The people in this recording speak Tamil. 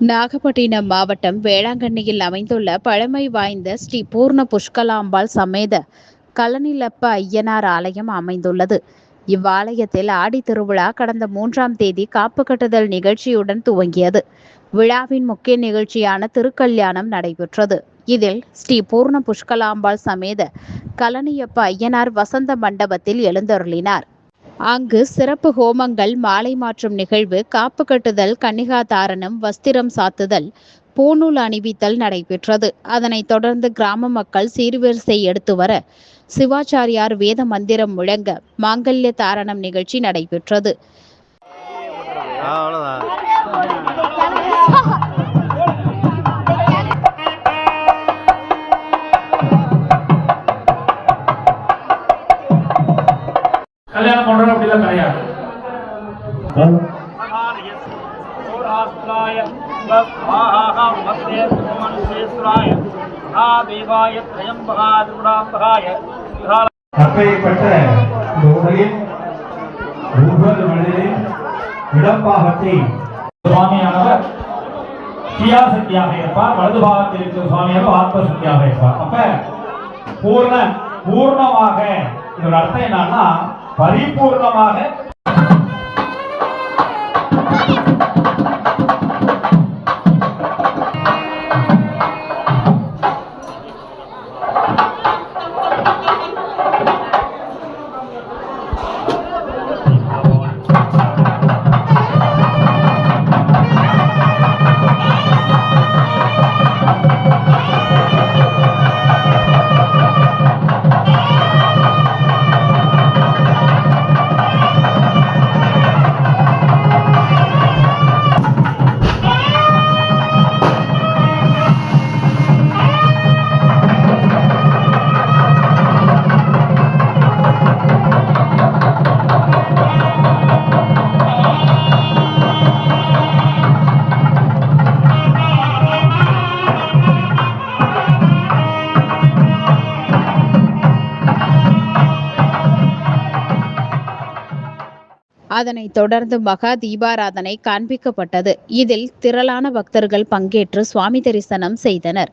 நாகப்பட்டினம் மாவட்டம் வேளாங்கண்ணியில் அமைந்துள்ள பழமை வாய்ந்த ஸ்ரீ பூர்ண புஷ்கலாம்பாள் சமேத கலனிலப்ப ஐயனார் ஆலயம் அமைந்துள்ளது. இவ்வாலயத்தில் ஆடி திருவிழா கடந்த மூன்றாம் தேதி காப்பு கட்டுதல் நிகழ்ச்சியுடன் துவங்கியது. விழாவின் முக்கிய நிகழ்ச்சியான திருக்கல்யாணம் நடைபெற்றது. இதில் ஸ்ரீ பூர்ண புஷ்கலாம்பாள் சமேத கலனியப்ப ஐயனார் வசந்த மண்டபத்தில் எழுந்தருளினார். அங்கு சிறப்பு ஹோமங்கள் மாலை மாற்றும் நிகழ்வு காப்பு கட்டுதல் கன்னிகா தாரணம் வஸ்திரம் சாத்துதல் பூநூல் அணிவித்தல் நடைபெற்றது. அதனைத் தொடர்ந்து கிராம மக்கள் சீர்வரிசை எடுத்து வர சிவாச்சாரியார் வேத மந்திரம் முழங்க மாங்கல்ய தாரணம் நிகழ்ச்சி நடைபெற்றது. கல்யாணம் பண்றது அப்படிலாம் கிடையாது. அப்பேற்பட்ட இந்த உடலில் ஒவ்வொரு மனிதனின் இடப்பாகத்தை சுவாமியானவர் கிரியா சக்தியாக இருப்பார் வலது பாகத்தில் இருக்கிற சுவாமியானவர் ஆத்ம இருப்பார். அப்ப பூர்ண பூர்ணமாக இதோட அர்த்தம் என்னன்னா பரிபூர்ணமாக அதனைத் தொடர்ந்து மகா தீபாராதனை காண்பிக்கப்பட்டது. இதில் திரளான பக்தர்கள் பங்கேற்று சுவாமி தரிசனம் செய்தனர்.